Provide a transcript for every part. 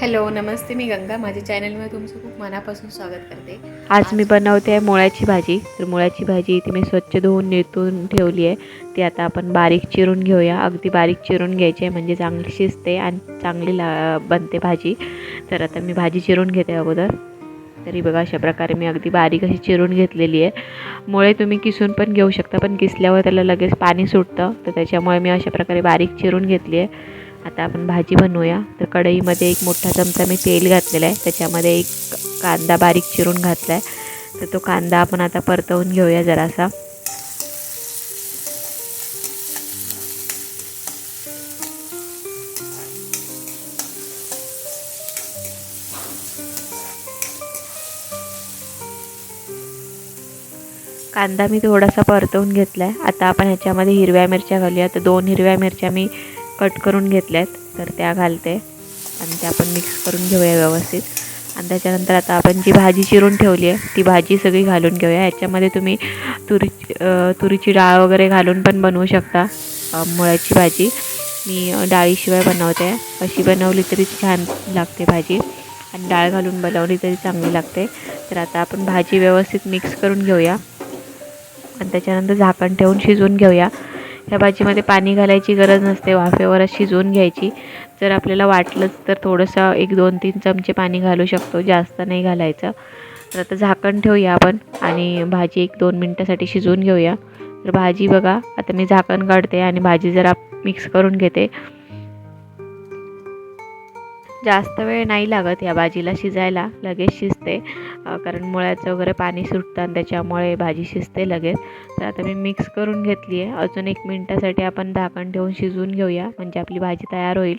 Hello नमस्ते मी गंगा. माझ्या चॅनलमध्ये तुमचं खूप मनापासून स्वागत करते. आज मी बनवते आहे मुळ्याची भाजी. तर मुळ्याची भाजी ती मी स्वच्छ धुवून नितून ठेवली आहे. ती आता आपण बारीक चिरून घेऊया. अगदी बारीक चिरून घ्यायची आहे म्हणजे चांगली शिजते आणि चांगली ला बनते भाजी. तर आता मी भाजी चिरून घेते अगोदर. तरी बघा अशा प्रकारे मी अगदी बारीक अशी चिरून घेतलेली आहे. मुळे तुम्ही किसून पण घेऊ शकता पण किसल्यावर त्याला लगेच पाणी सुटतं. तर त्याच्यामुळे मी अशा प्रकारे बारीक चिरून घेतली आहे. आता आपण भाजी बनवूया. तर कढईमध्ये एक मोठा चमचा मी तेल घातलेला आहे. त्याच्यामध्ये एक कांदा बारीक चिरून घातला आहे तर तो कांदा आपण आता परतवून घेऊया जरासा. कांदा मी थोडासा परतवून घेतला आहे आता आपण ह्याच्यामध्ये हिरव्या मिरच्या घालूया. तर दोन हिरव्या मिरच्या मी कट करून घेतल्या आहेत तर त्या घालते. आणि त्या आपण मिक्स करून घेऊया व्यवस्थित. आणि त्याच्यानंतर आता आपण जी भाजी चिरून ठेवली आहे ती भाजी सगळी घालून घेऊया. याच्यामध्ये तुम्ही तुरी तुरीची डाळ वगैरे घालून पण बनवू शकता मुळ्याची भाजी. मी डाळीशिवाय बनवते. अशी बनवली तरी छान लागते भाजी. आणि डाळ घालून बनवली तरी चांगली लागते. तर आता आपण भाजी व्यवस्थित मिक्स करून घेऊया. आणि त्याच्यानंतर झाकण ठेवून शिजवून घेऊया. ह्या भाजीमध्ये पाणी घालायची गरज नसते वाफेवरच शिजवून घ्यायची. जर आपल्याला वाटलंच तर थोडंसं एक दोन तीन चमचे पाणी घालू शकतो जास्त नाही घालायचं. तर आता झाकण ठेवूया आपण आणि भाजी एक दोन मिनटासाठी शिजवून घेऊया. तर भाजी बघा आता मी झाकण काढते आणि भाजी जरा मिक्स करून घेते. जास्त वेळ नाही लागत या भाजीला शिजायला लगेच शिजते. कारण मुळ्याचं वगैरे पाणी सुटतं आणि त्याच्यामुळे भाजी शिजते लगेच. तर आता मी मिक्स करून घेतली आहे. अजून एक मिनटासाठी आपण झाकण ठेवून शिजवून घेऊया. म्हणजे आपली भाजी तयार होईल.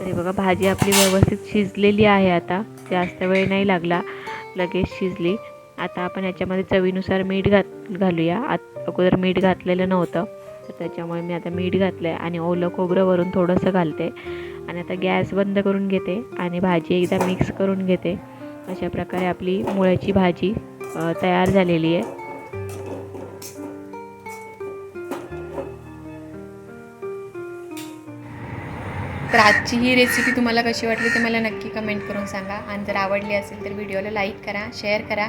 तरी बघा भाजी आपली व्यवस्थित शिजलेली आहे आता. जास्त वेळ नाही लागला. लगेच शिजली. आता आपण याच्यामध्ये चवीनुसार मीठ घात घालूया. आत अगोदर मीठ घातलेलं नव्हतं. तर त्याच्यामुळे मी आता मीठ घातलं आहे आणि ओलं खोबरं वरून थोडंसं घालते. आणि आता गॅस बंद करून घेते आणि भाजी एकदा मिक्स करून घेते. अशा प्रकारे आपली मुळ्याची भाजी तयार झालेली आहे. तर आजची ही रेसिपी तुम्हाला कशी वाटली ते मला नक्की कमेंट करून सांगा. आणि जर आवडली असेल तर व्हिडिओला लाईक करा शेअर करा.